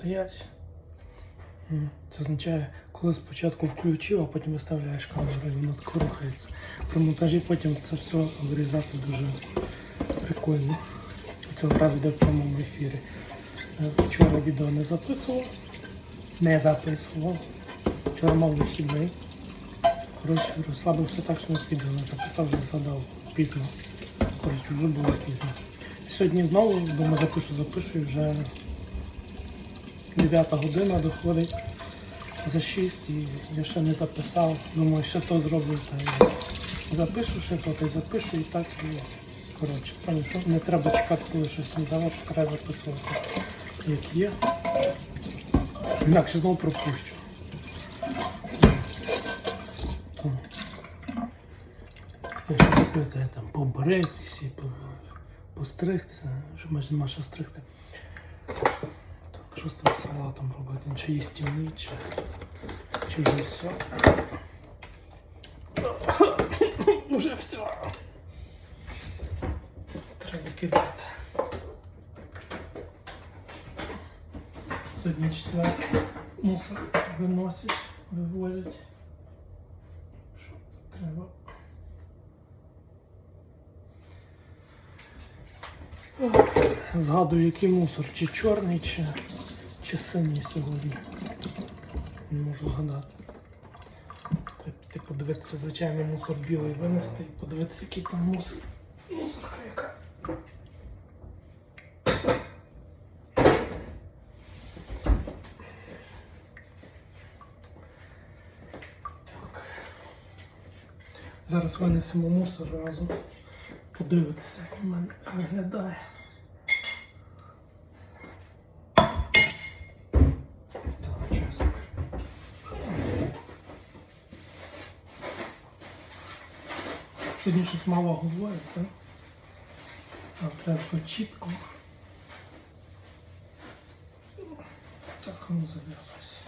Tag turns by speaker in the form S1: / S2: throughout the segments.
S1: стоять. Це означає, коли спочатку включив, а потім виставляєш камеру, і воно рухається. При монтажі потім це все вирізати дуже прикольно. Це гра йде в прямому ефірі. Е, Вчора відео не записував. Не записував. Вчора мав вихідний. Коротше, розслабився так, що відео не записав, вже згадав пізно. Коротше, вже було пізно. Сьогодні знову, думаю, запишу, запишу і вже 9 година доходить за 6 і я ще не записав. Думаю, ще то зроблю та й запишу, ще то та й запишу і так і коротше. Не треба чекати, коли щось не завершу, треба записувати. Як є. Інакше знову пропущу. Тому. Якщо запитає там побритися постригтися, що майже нема що стригти. Що з цим салатом робити? Він Чи їстівний, чи, чи вже все? Уже все. Треба кидати. Сьогодні четвер. Мусор виносять, вивозять. Що треба? Згадую, який мусор, чи чорний, чи, чи синій сьогодні. Не можу згадати. Треба піти подивитися, звичайний мусор білий винести і подивитися, який там мусор. Мусорка яка. Так. Зараз винесемо мусор разом. Подивитися, як у мене виглядає. Так, час. Сьогодні щось мало говорить, так? А треба чітко. Так, ну зав'язуйся.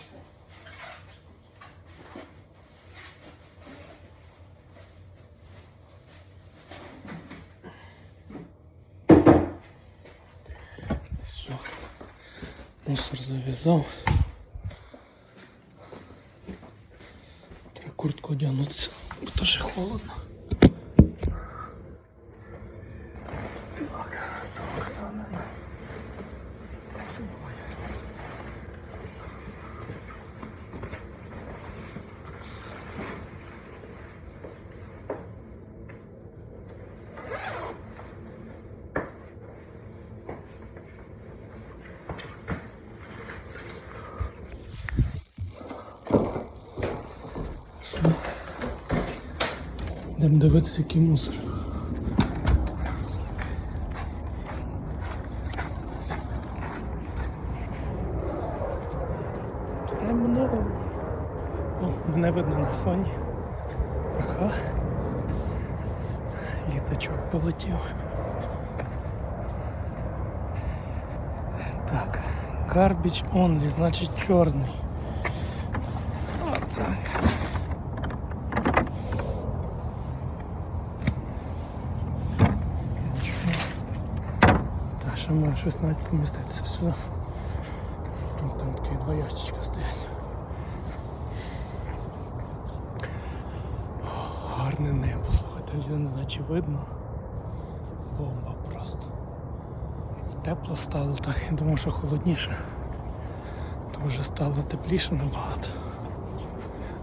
S1: Все. Мусор зав'язав. Треба куртку одягнутися, бо дуже холодно. Йдемо дивитися, який мусор. Темно. О, мене видно на фоні. Ага. Літачок полетів. Так. Garbage only, значить чорний. Ще може щось навіть поміститися сюди. Там, там такі два ящичка стоять. Гарне небо, слухайте, я не знаю, чи видно. Бомба просто. І тепло стало, так я думав, що холодніше. То вже стало тепліше набагато.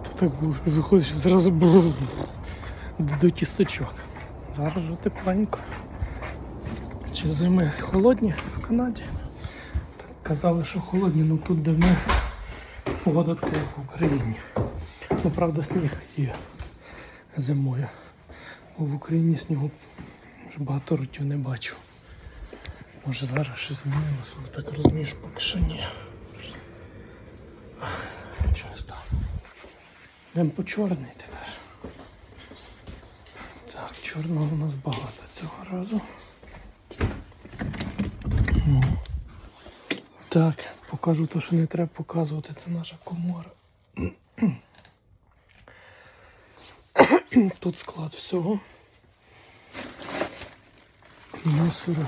S1: То так виходить, що зразу було до тісточок. Зараз вже тепленько. Чи зими холодні в Канаді? Так казали, що холодні, ну тут де ми погода така, як в Україні. Ну, правда, сніг є зимою. Бо в Україні снігу вже багато років не бачу. Може зараз щось змінилося, але так розумієш, поки що ні. Щось там. Йдемо по чорний тепер. Так, чорного у нас багато цього разу. Так, покажу те, що не треба показувати. Це наша комора. Тут склад всього. Мусору.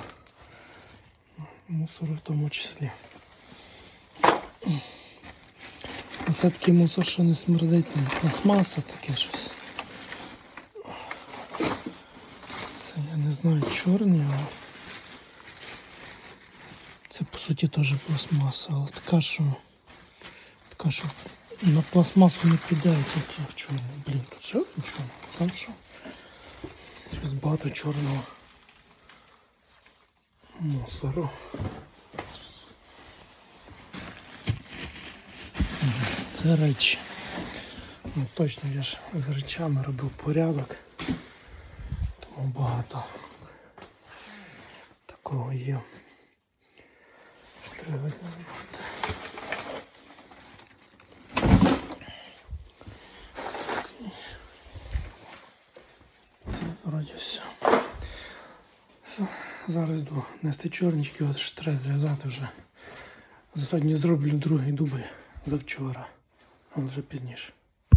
S1: Мусору в тому числі. Це такий мусор, що не смердить, там пластмаса таке щось. Це я не знаю, чорний, але суті теж пластмаса, але така, що на пластмасу не піде, в чорний. Блін, тут ще один чорний, там що? Щось багато чорного мусору. Це речі. Ну, точно я ж з речами робив порядок. Тому багато такого є. Треба вроді все. Зараз йду нести чорнички, от ж треба зв'язати вже. Сьогодні зроблю другий дубль завчора, але вже пізніше.